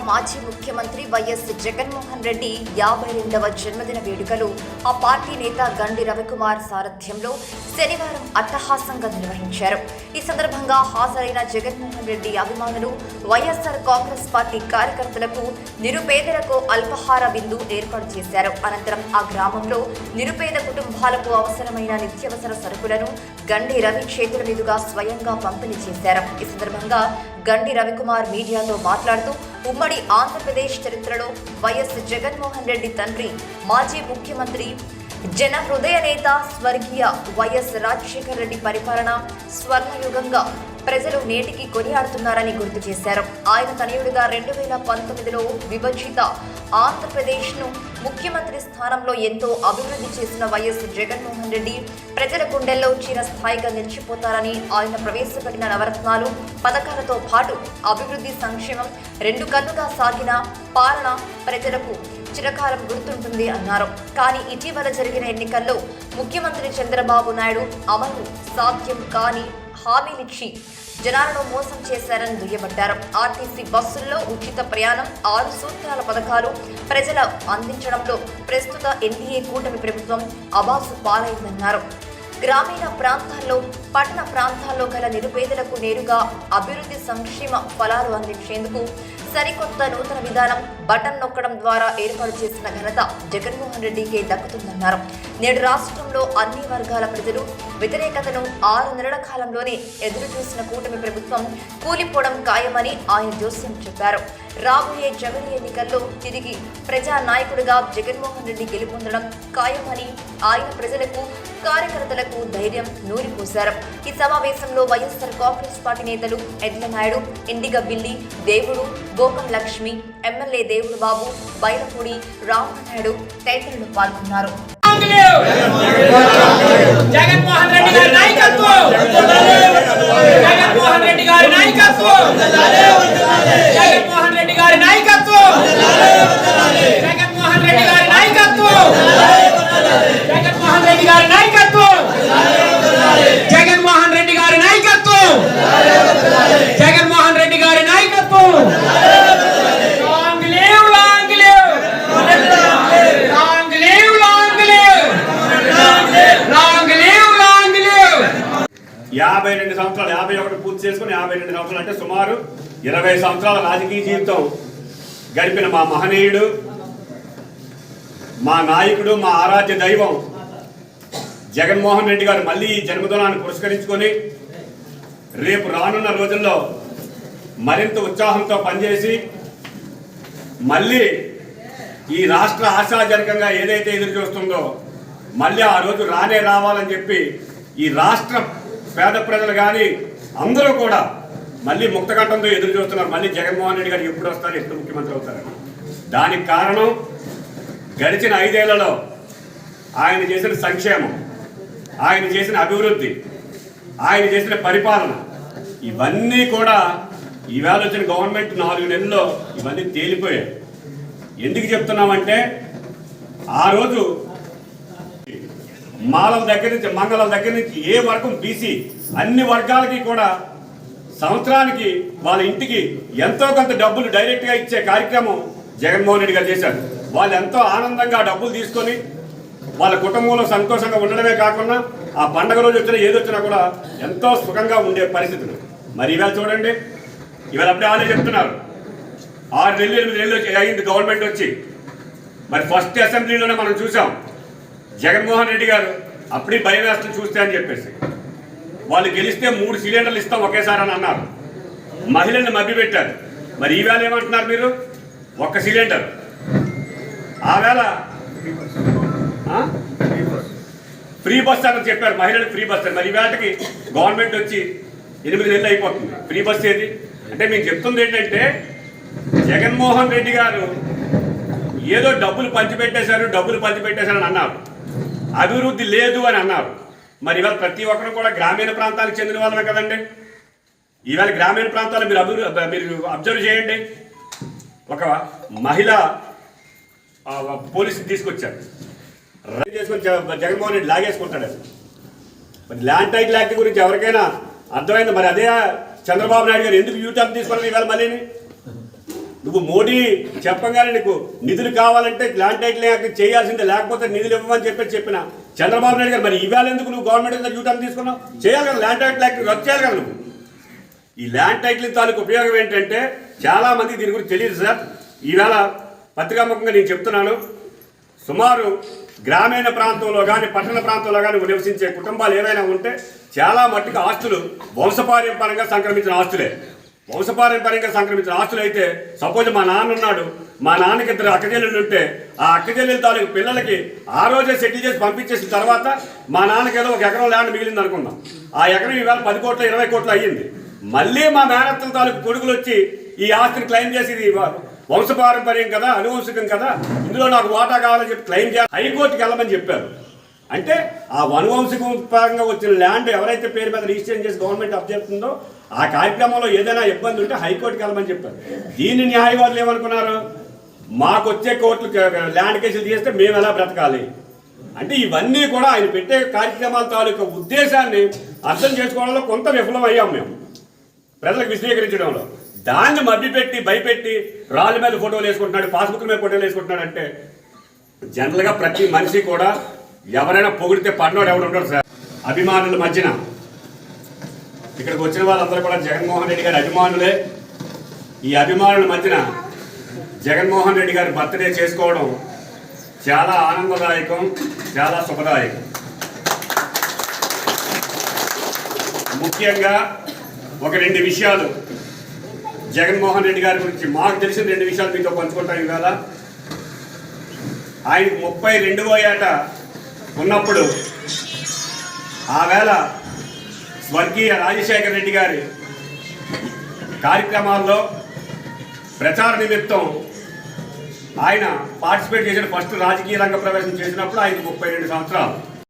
మాజీ ముఖ్యమంత్రి వైఎస్ జగన్మోహన్ రెడ్డి యాభై రెండవ జన్మదిన వేడుకలు ఆ పార్టీ నేత గండి రవికుమార్ సారథ్యంలో శనివారం అట్టహాసంగా నిర్వహించారు. ఈ సందర్భంగా హాజరైన జగన్మోహన్ రెడ్డి అభిమానులు వైఎస్ఆర్ కాంగ్రెస్ పార్టీ కార్యకర్తలకు నిరుపేదలకు అల్పాహార విందు ఏర్పాటు చేశారు. అనంతరం ఆ గ్రామంలో నిరుపేద కుటుంబాలకు అవసరమైన నిత్యావసర సరుకులను గండి రవి చేతుల మీదుగా స్వయంగా పంపిణీ చేశారు. ఈ సందర్భంగా గండి రవికుమార్ మీడియాతో మాట్లాడుతూ ఉమ్మడి ఆంధ్రప్రదేశ్ చరిత్రలో వైఎస్ జగన్మోహన్ రెడ్డి తండ్రి మాజీ ముఖ్యమంత్రి జన హృదయ నేత స్వర్గీయ వైఎస్ రాజశేఖర రెడ్డి పరిపాలన స్వర్ణయుగంగా ప్రజలు నేటికి కొనియాడుతున్నారని గుర్తు చేశారు. ఆయన తనయుడిగా రెండు వేల పంతొమ్మిదిలో విభజిత ఆంధ్రప్రదేశ్ను ముఖ్యమంత్రి స్థానంలో ఎంతో అభివృద్ధి చేసిన వైఎస్ జగన్మోహన్ రెడ్డి ప్రజల గుండెల్లో చిరస్థాయిగా నిలిచిపోతారని ఆయన ప్రవేశపెట్టిన నవరత్నాలు పథకాలతో పాటు అభివృద్ధి సంక్షేమం రెండు కన్నుగా సాగిన పాలన ప్రజలకు చిరకాలం గుర్తుంటుంది అన్నారు. కానీ ఇటీవల జరిగిన ఎన్నికల్లో ముఖ్యమంత్రి చంద్రబాబు నాయుడు అమలు సాధ్యం కాని హామీలిచ్చి జనాలను మోసం చేశారని దుయ్యబట్టారు. ఆర్టీసీ బస్సుల్లో ఉచిత ప్రయాణం ఆరు సూత్రాల పథకాలు ప్రజల అందించడంలో ప్రస్తుత ఎన్డీఏ కూటమి ప్రభుత్వం అబాసు పాలైందన్నారు. గ్రామీణ ప్రాంతాల్లో పట్టణ ప్రాంతాల్లో గల నిరుపేదలకు నేరుగా అభివృద్ధి సంక్షేమ ఫలాలు అందించేందుకు సరికొత్త నూతన విధానం బటన్ నొక్కడం ద్వారా ఏర్పాటు చేసిన ఘనత జగన్మోహన్ రెడ్డికే దక్కుతుందన్నారు. నేడు రాష్ట్రంలో అన్ని వర్గాల ప్రజలు వ్యతిరేకతను ఆరు నెలల కాలంలోనే ఎదురు చూసిన కూటమి ప్రభుత్వం కూలిపోవడం ఖాయమని ఆయన జోస్యం చెప్పారు. రాబోయే జమిలి ఎన్నికల్లో తిరిగి ప్రజా నాయకుడిగా జగన్మోహన్ రెడ్డి గెలుపొందడం ఖాయమని ఆయన ప్రజలకు కార్యకర్తలకు ధైర్యం నూరిపోశారు. ఈ సమావేశంలో వైఎస్ఆర్ కాంగ్రెస్ పార్టీ నేతలు ఎడ్లనాయుడు ఇండిగ బిల్లి దేవుడు గోకం లక్ష్మి ఎమ్మెల్యే దేవుడు బాబు బైరపూడి రామనాయుడు తదితరులు పాల్గొన్నారు. జగన్మోహన్ రెడ్డి గారి నాయకత్వం! జగన్మోహన్ రెడ్డి గారి నాయకత్వం జగన్మోహన్ రెడ్డి గారి నాయకత్వం జగన్మోహన్ రెడ్డి గారి నాయకత్వం జగన్మోహన్ రెడ్డి గారి నాయకత్వం జగన్మోహన్ రెడ్డి గారి నాయకత్వం జగన్మోహన్ రెడ్డి గారి నాయకత్వం long live long live long live long live long live long live యాభై రెండు సంవత్సరాలు యాభై ఒకటి పూర్తి చేసుకుని యాభై రెండు సంవత్సరాలు అంటే సుమారు ఇరవై సంవత్సరాల రాజకీయ జీవితం గడిపిన మా మహనీయుడు మా నాయకుడు మా ఆరాధ్య దైవం జగన్మోహన్ రెడ్డి గారు మళ్ళీ ఈ జన్మదినాన్ని పురస్కరించుకొని రేపు రానున్న రోజుల్లో మరింత ఉత్సాహంతో పనిచేసి మళ్ళీ ఈ రాష్ట్ర ఆశాజనకంగా ఏదైతే ఎదురు చూస్తుందో మళ్ళీ ఆ రోజు రానే రావాలని చెప్పి ఈ రాష్ట్ర పేద ప్రజలు కానీ అందరూ కూడా మళ్ళీ ముక్తకంఠంతో ఎదురు చూస్తున్నారు. మళ్ళీ జగన్మోహన్ రెడ్డి గారు ఎప్పుడు వస్తారు? ఎప్పుడు ముఖ్యమంత్రి అవుతారని. దానికి కారణం గడిచిన ఐదేళ్ళలో ఆయన చేసిన సంక్షేమం ఆయన చేసిన అభివృద్ధి ఆయన చేసిన పరిపాలన ఇవన్నీ కూడా ఈవేళ వచ్చిన గవర్నమెంట్ నాలుగు నెలల్లో ఇవన్నీ తేలిపోయాయి. ఎందుకు చెప్తున్నామంటే ఆ రోజు మాలల దగ్గర నుంచి మంగళం దగ్గర నుంచి ఏ వర్గం బీసీ అన్ని వర్గాలకి కూడా సంవత్సరానికి వాళ్ళ ఇంటికి ఎంతో కొంత డబ్బులు డైరెక్ట్గా ఇచ్చే కార్యక్రమం జగన్మోహన్ రెడ్డి గారు చేశారు. వాళ్ళు ఎంతో ఆనందంగా డబ్బులు తీసుకొని వాళ్ళ కుటుంబంలో సంతోషంగా ఉండడమే కాకుండా ఆ పండగ రోజు వచ్చినా ఏది వచ్చినా కూడా ఎంతో సుఖంగా ఉండే పరిస్థితులు. మరి ఇవాళ చూడండి ఇవాళ అప్పుడే వాళ్ళే చెప్తున్నారు. ఆరు నెలలు ఎనిమిది నెలలు అయింది గవర్నమెంట్ వచ్చి. మరి ఫస్ట్ అసెంబ్లీలోనే మనం చూసాం. జగన్మోహన్ రెడ్డి గారు అప్పుడే భయం వేస్తుంది చూస్తే అని చెప్పేసి. వాళ్ళు గెలిస్తే మూడు సిలిండర్లు ఇస్తాం ఒకేసారి అని అన్నారు. మహిళల్ని మభ్యపెట్టారు. మరి ఈవేళ ఏమంటున్నారు మీరు? ఒక్క సిలిండర్. ఆవేళ ఫ్రీ బస్ అని చెప్పారు. మహిళలకు ఫ్రీ బస్ అని. మరి ఈవేళకి గవర్నమెంట్ వచ్చి ఎనిమిది నెలలు అయిపోతుంది. ఫ్రీ బస్ ఏది? అంటే మేము చెప్తుంది ఏంటంటే జగన్మోహన్ రెడ్డి గారు ఏదో డబ్బులు పంచిపెట్టేశారు డబ్బులు పంచిపెట్టేశారని అన్నారు. అభివృద్ధి లేదు అని అన్నారు. మరి ఇవాళ ప్రతి ఒక్కరు కూడా గ్రామీణ ప్రాంతాలకు చెందిన వాళ్ళమే కదండి. ఈవేళ గ్రామీణ ప్రాంతాలు మీరు అభివృద్ధి మీరు అబ్జర్వ్ చేయండి. ఒక మహిళ ఆ, పోలీసుని తీసుకొచ్చారు. రైడ్ చేసుకొని జగన్మోహన్ రెడ్డి లాగేసుకుంటాడు మరి ల్యాండ్ టైటిల్ యాక్ట్ గురించి ఎవరికైనా అర్థమైంది? మరి అదే చంద్రబాబు నాయుడు గారు ఎందుకు యూటర్న్ తీసుకున్నారు ఇవాళ మళ్ళీని? నువ్వు మోడీ చెప్పగానే నీకు నిధులు కావాలంటే ల్యాండ్ టైటిల్ చేయాల్సిందే లేకపోతే నిధులు ఇవ్వమని చెప్పి చెప్పిన చంద్రబాబు నాయుడు గారు మరి ఇవాళ ఎందుకు నువ్వు గవర్నమెంట్ దగ్గర యూటర్న్ తీసుకున్నావు? చేయాలి కదా ల్యాండ్ టైటిల్ యాక్ట్ రద్దు చేయాలి కదా నువ్వు. ఈ ల్యాండ్ టైటిల్ తాలూకు ఉపయోగం ఏంటంటే చాలా మంది దీని గురించి తెలియదు సార్. ఈవేళ పత్రికాముఖంగా నేను చెప్తున్నాను. సుమారు గ్రామీణ ప్రాంతంలో కానీ పట్టణ ప్రాంతంలో కానీ నివసించే కుటుంబాలు ఏవైనా ఉంటే చాలా మట్టుకు ఆస్తులు వంశపారంపరంగా సంక్రమించిన ఆస్తులే. వంశపారంపర్యంగా సంక్రమించిన ఆస్తులు అయితే సపోజ్ మా నాన్న ఉన్నాడు మా నాన్నకి ఇద్దరు అక్కజెల్లెలు ఉంటే ఆ అక్కజెల్లెల తాలూకు పిల్లలకి ఆ రోజే సెటిల్ చేసి పంపించేసిన తర్వాత మా నాన్నకి ఏదో ఒక ఎకరం ల్యాండ్ మిగిలింది అనుకుందాం. ఆ ఎకరం ఈవేళ పది కోట్లు ఇరవై కోట్లు అయ్యింది. మళ్ళీ మా మేనత్తల తాలూకు కొడుకులు వచ్చి ఈ ఆస్తిని క్లెయిమ్ చేసి ఇది వంశపారంపర్యం కదా అనువంశికం కదా ఇందులో నాకు వాటా కావాలని చెప్పి క్లెయిమ్ చేయాలి హైకోర్టుకి వెళ్ళమని చెప్పారు. అంటే ఆ అనువంశికం పరంగా వచ్చిన ల్యాండ్ ఎవరైతే పేరు మీద రిజిస్ట్రేషన్ చేసి గవర్నమెంట్ అప్ చేస్తుందో ఆ కార్యక్రమంలో ఏదైనా ఇబ్బంది ఉంటే హైకోర్టుకి వెళ్ళమని చెప్పారు. దీన్ని న్యాయవాదులు ఏమనుకున్నారు? మాకు వచ్చే కోర్టులు ల్యాండ్ కేసులు చేస్తే మేము ఎలా బ్రతకాలి? అంటే ఇవన్నీ కూడా ఆయన పెట్టే కార్యక్రమాల తాలూకా ఉద్దేశాన్ని అర్థం చేసుకోవడంలో కొంత విఫలం అయ్యాం మేము. ప్రజలకు విశదీకరించడంలో. దాన్ని మభ్యపెట్టి భయపెట్టి రాళ్ళ మీద ఫోటోలు వేసుకుంటున్నాడు పాస్బుక్ మీద ఫోటోలు వేసుకుంటున్నాడు అంటే జనరల్గా ప్రతి మనిషి కూడా ఎవరైనా పొగిడితే పడినోడు ఎవడు ఉంటాడు సార్. అభిమానుల మధ్యన ఇక్కడికి వచ్చిన వాళ్ళందరూ కూడా జగన్మోహన్ రెడ్డి గారి అభిమానులే. ఈ అభిమానుల మధ్యన జగన్మోహన్ రెడ్డి గారి బర్త్డే చేసుకోవడం చాలా ఆనందదాయకం చాలా శుభదాయకం. ముఖ్యంగా ఒక రెండు విషయాలు. జగన్మోహన్ రెడ్డి గారి గురించి మాకు తెలిసిన రెండు విషయాలు మీతో పంచుకుంటాం ఇవాళ. ఆయనకు ముప్పై రెండవ ఏట ఉన్నప్పుడు ఆ వేళ స్వర్గీయ రాజశేఖర రెడ్డి గారి కార్యక్రమాల్లో ప్రచార నిమిత్తం ఆయన పార్టిసిపేట్ చేసిన ఫస్ట్ రాజకీయ రంగ ప్రవేశం చేసినప్పుడు ఆయనకు ముప్పై రెండు సంవత్సరాలు.